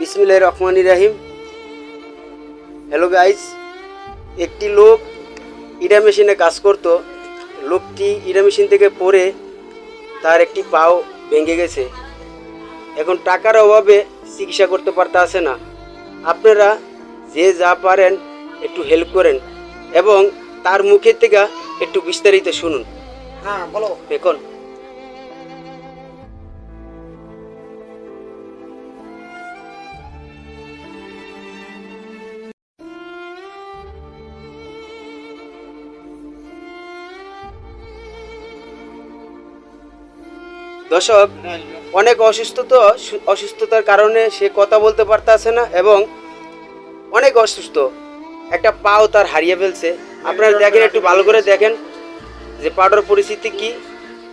বিসমিল্লাহ রহমান রাহিম। Hello guys একটি লোক ইডা মেশিনে কাজ করত। লোকটি ইডা মেশিন থেকে পড়ে তার একটি পাও ভেঙে গেছে। এখন টাকার অভাবে চিকিৎসা করতে পারতে আসে না। আপনারা যে যা পারেন একটু হেল্প করেন এবং তার মুখের থেকে একটু বিস্তারিত শুনুন। হ্যাঁ বলো। দেখুন। দর্শক, অনেক অসুস্থতা অসুস্থতার কারণে সে কথা বলতে পারতেছে না এবং অনেক অসুস্থ। একটা পাও তার হারিয়ে ফেলছে। আপনারা দেখেন, একটু ভালো করে দেখেন যে পাউডার পরিস্থিতি কি।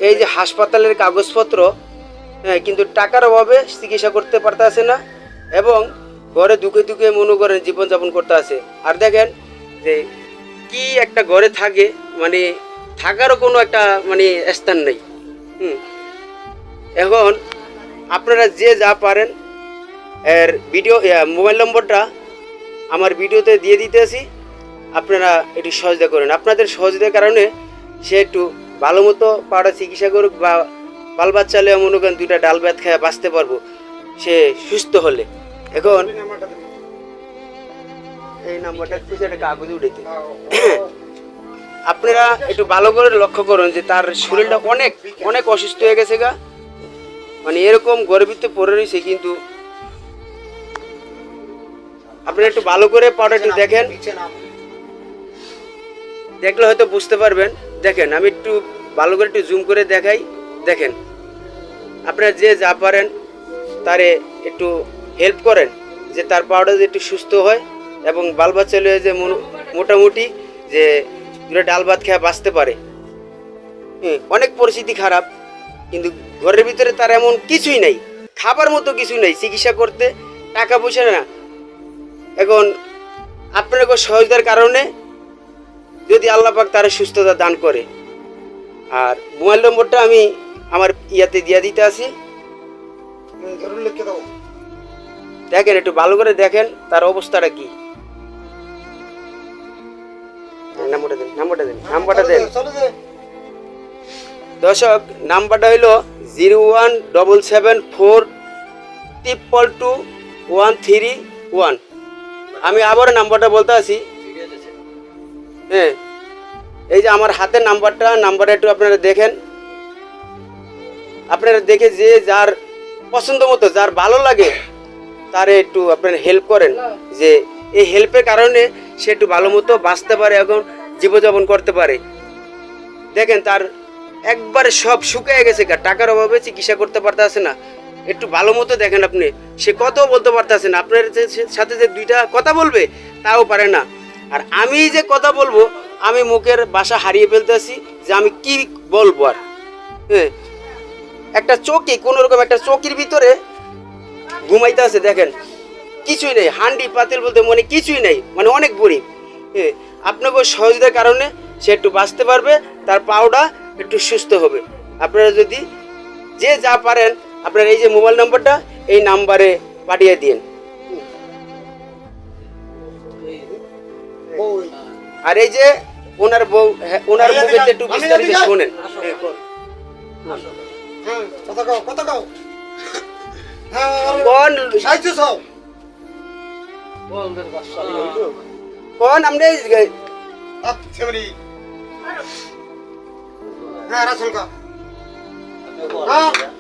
এই যে হাসপাতালের কাগজপত্র হ্যাঁ কিন্তু টাকার অভাবে চিকিৎসা করতে পারতেছে না এবং ঘরে দুঃখে দুঃখে মনে করেন জীবনযাপন করতে আছে। আর দেখেন যে কি একটা ঘরে থাকে মানে থাকারও কোনো একটা মানে স্থান নেই। হুম। এখন আপনারা যে যা পারেন, এর ভিডিও মোবাইল নম্বরটা আমার ভিডিওতে দিয়ে দিতেছি আপনারা একটু সহযোগিতা করেন। আপনাদের সহযোগিতার কারণে সে একটু ভালো মতো পাড়া চিকিৎসা করুক বা বাল বাচ্চা হলে মনে করেন দুইটা ডাল ভাত খেয়ে বাঁচতে পারব, সে সুস্থ হলে। এখন এই নাম্বারটা খুঁজে একটা কাগজে উঠেছে আপনারা একটু ভালো করে লক্ষ্য করুন যে তার শরীরটা অনেক অনেক অসুস্থ হয়ে গেছে গা। মানে এরকম গর্বিতে পড়ে রয়েছে কিন্তু। আপনারা একটু ভালো করে পাউডার একটু দেখেন। দেখলে হয়তো বুঝতে পারবেন। দেখেন আমি একটু ভালো করে একটু জুম করে দেখাই। দেখেন আপনারা যে যা পারেন তারে একটু হেল্প করেন যে তার পাউডার যে একটু সুস্থ হয় এবং বাল বাচ্চা লয়ে যে মোটামুটি যে দুটো ডাল ভাত খেয়ে বাঁচতে পারে। হ্যাঁ, অনেক পরিস্থিতি খারাপ কিন্তু ঘরের ভিতরে তার এমন কিছুই নাই খাবার মতো কিছু নেই চিকিৎসা করতে টাকা পয়সা না। এখন আপনার সহজতার কারণে যদি আল্লাহ তারা সুস্থতা দান করে। আর মোবাইল নম্বরটা আমি আমার ইয়াতে দিয়ে দিতে আসি দেখেন একটু ভালো করে দেখেন তার অবস্থাটা কি। হ্যাঁ, নাম্বারটা দেন নাম্বারটা দেন নাম্বারটা দেন। দর্শক নাম্বারটা হইল zero one double seven four triple two one three one. আমি আবার নাম্বারটা বলতে আছি হ্যাঁ। এই যে আমার হাতের নাম্বারটা নাম্বারটা একটু আপনারা দেখেন। আপনারা দেখে যে যার পছন্দ মতো, যার ভালো লাগে, তারে একটু আপনারা হেল্প করেন। যে এই হেল্পের কারণে সে একটু ভালো মতো বাঁচতে পারে, এখন জীবনযাপন করতে পারে। দেখেন তার একবারে সব শুকিয়ে গেছে গা। টাকার অভাবে চিকিৎসা করতে পারতেছে না। একটু ভালো মতো দেখেন আপনি। সে কথাও বলতে পারতেছে না। আপনার সাথে যে দুইটা কথা বলবে, তাও পারে না। আর আমি যে কথা বলব, আমি মুখের বাসা হারিয়ে ফেলতে ফেলতেছি যে আমি কি বলব আর। হ্যাঁ। একটা চৌকি কোনো রকম একটা চৌকির ভিতরে ঘুমাইতে আছে দেখেন। কিছুই নেই। হান্ডি পাতিল বলতে মনে কিছুই নেই। মানে অনেক গরিব। হ্যাঁ। আপনাকে সহজতার কারণে সে একটু বাঁচতে পারবে। তার পাওটা একটু সুস্থ হবে আপনারা যদি যে যা পারেন আপনার এই যে মোবাইল নাম্বারটা এই নাম্বারে পাঠিয়ে দিন আর এই যে ওনার বউ হ্যাঁ, ওনার দিঘা, একটু বিস্তারিত শোনেন হ্যাঁ, কথা কও, কথা কও। হ্যাঁ, কোন সাহায্য চাও। কোন আমরা আপ, ছেমরি। হ্যাঁ, রাসেল কা।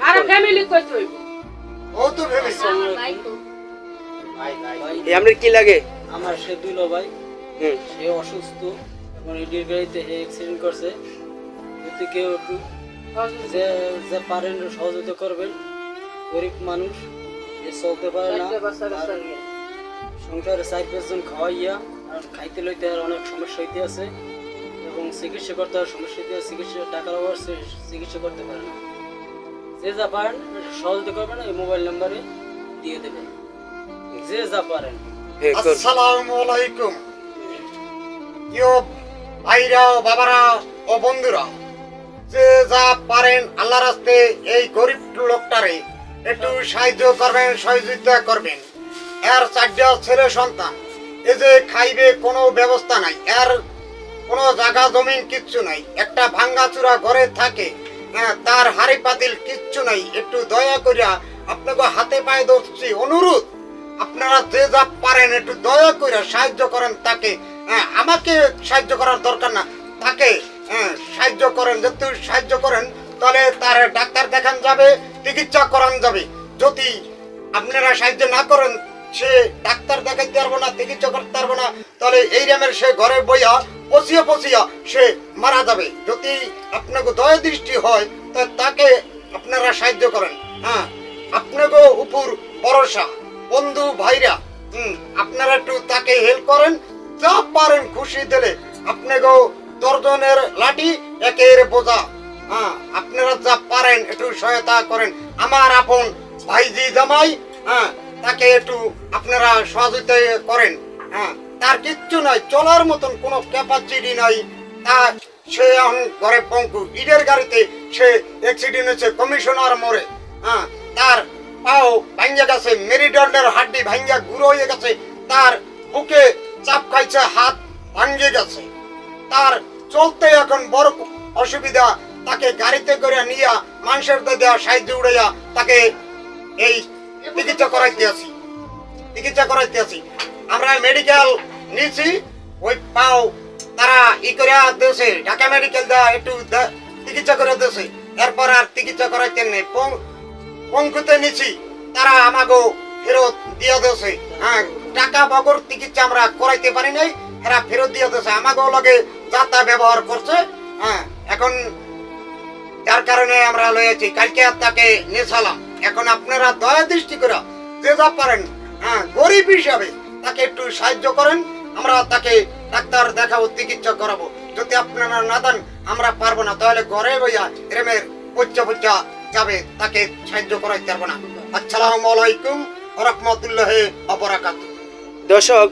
হ্যাঁ, ফ্যামিলি কই তুই? ও তো ভেবেছে। এই আপনার কি লাগে? আমার সে দুলো ভাই। হুম। সে অসুস্থ এবং ইডির গাড়িতে অ্যাক্সিডেন্ট করছে। যদি কেউ একটু যে যে পারেন সহযোগিতা করবেন। গরিব মানুষ যে চলতে পারে না। সংসারে চার পাঁচজন খাওয়াইয়া আর খাইতে লইতে আর অনেক সমস্যা হইতে আছে। চিকিৎসা করতে আর সমস্যা হইতে চিকিৎসা টাকার অভাব সে চিকিৎসা করতে পারে না। যে যা পারেন সহযোগিতা করবেন এই মোবাইল নাম্বারে দিয়ে দেবেন। যে যা পারেন। হ্যাঁ আসসালামু আলাইকুম। ইয়ো ভাইরা বাবারা ও বন্ধুরা যে যা পারেন আল্লাহ রাস্তে এই গরিব লোকটারে একটু সাহায্য করবেন সহযোগিতা করবেন। এর চারটা ছেলে সন্তান এই যে খাইবে কোনো ব্যবস্থা নাই। এর কোনো জায়গা জমিন কিচ্ছু নাই। একটা ভাঙ্গাচুরা ঘরে থাকে তার হাড়ি পাতিল কিচ্ছু নাই। একটু দয়া করিয়া আপনাকে হাতে পায়ে ধরছি অনুরোধ। আপনারা যে যা পারেন একটু দয়া করে সাহায্য করেন তাকে। আমাকে সাহায্য করার দরকার না তাকে হ্যাঁ, সাহায্য করেন। যদি সাহায্য করেন তাহলে তার ডাক্তার দেখান যাবে চিকিৎসা করান যাবে। যদি আপনারা সাহায্য না করেন সে ডাক্তার দেখাইতে পারব না চিকিৎসা করতে পারব না তাহলে এই রেমের সে ঘরে বইয়া পচিয়া পচিয়া সে মারা যাবে। যদি আপনাকে দয়া দৃষ্টি হয় তাকে আপনারা সাহায্য করেন। হ্যাঁ আপনাকে উপর ভরসা, বন্ধু ভাইরা, হুম, আপনারা একটু তাকে হেল্প করেন, যা পারেন খুশি দিলে আপনাকেও দর্জনের লাঠি একের বোঝা। হ্যাঁ আপনারা যা পারেন, একটু সহায়তা করেন। আমার আপন ভাইজি জামাই হ্যাঁ তাকে একটু আপনারা সহযোগিতা করেন। হ্যাঁ তার কিচ্ছু নাই চলার মতন কোনো ক্যাপাসিটি নাই। তা সে এখন ঘরে পঙ্কু ইটের গাড়িতে সে অ্যাক্সিডেন্ট হয়েছে কমিশনার মোড়ে হ্যাঁ তার পাও ভাঙ্গা গেছে মেরিডল্ডের হাড্ডি ভাঙ্গা গুঁড়ো হয়ে গেছে, তার বুকে চাপ খাইছে, হাত ভাঙ্গে গেছে। তার চলতে এখন বড় অসুবিধা, তাকে গাড়িতে করে নিয়া মানুষের দেওয়া সাহায্য উড়াইয়া তাকে এই চিকিৎসা করাইতে আসি। চিকিৎসা করাইতে আসি। আমরা মেডিকেল নিয়েছি ওই পাও তারা ই করে দেশে ঢাকা মেডিকেল দেওয়া একটু চিকিৎসা করে দেশে এরপর আর চিকিৎসা করাইতে নেই পঙ্কুতে নিছি তারা আমাকে ফেরত দিয়ে দেছে হ্যাঁ টাকা বগর চিকিৎসা আমরা করাইতে পারি নাই, এরা ফেরত দিয়ে দেছে আমাকেও লগে যাতা ব্যবহার করছে হ্যাঁ এখন যার কারণে আমরা লয়েছি কালকে তাকে নেছালাম এখন আপনারা দয়া দৃষ্টি করে যে যা পারেন হ্যাঁ গরিব হিসাবে তাকে একটু সাহায্য করেন। আমরা তাকে ডাক্তার দেখাবো, চিকিৎসা করাবো। যদি আপনারা না দেন, আমরা পারব না। তাহলে ঘরে বইয়া এরমের পচ্চা পচ্চা যাবে, তাকে সাহায্য করাইতে পারব না। আসসালামু আলাইকুম রহমতুল্লাহ অপরাকাত দর্শক,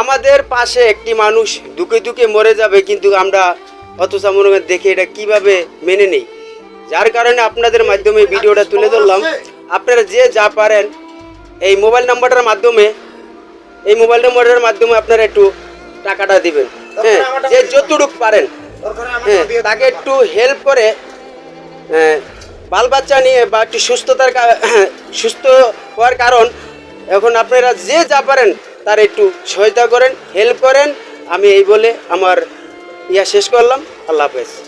আমাদের পাশে একটি মানুষ দুকে দুকে মরে যাবে, কিন্তু আমরা অথচ মনে দেখে এটা কীভাবে মেনে নেই। যার কারণে আপনাদের মাধ্যমে ভিডিওটা তুলে ধরলাম। আপনারা যে যা পারেন, এই মোবাইল নাম্বারটার মাধ্যমে এই মোবাইল নাম্বারের মাধ্যমে আপনারা একটু টাকাটা দিবেন। হ্যাঁ যে যতটুকু পারেন। হ্যাঁ তাকে একটু হেল্প করে হ্যাঁ, বাল বাচ্চা নিয়ে বা একটু সুস্থতার সুস্থ হওয়ার কারণ এখন আপনারা যে যা পারেন তার একটু সহায়তা করেন হেল্প করেন। আমি এই বলে আমার ইয়া শেষ করলাম। আল্লাহ হাফেজ।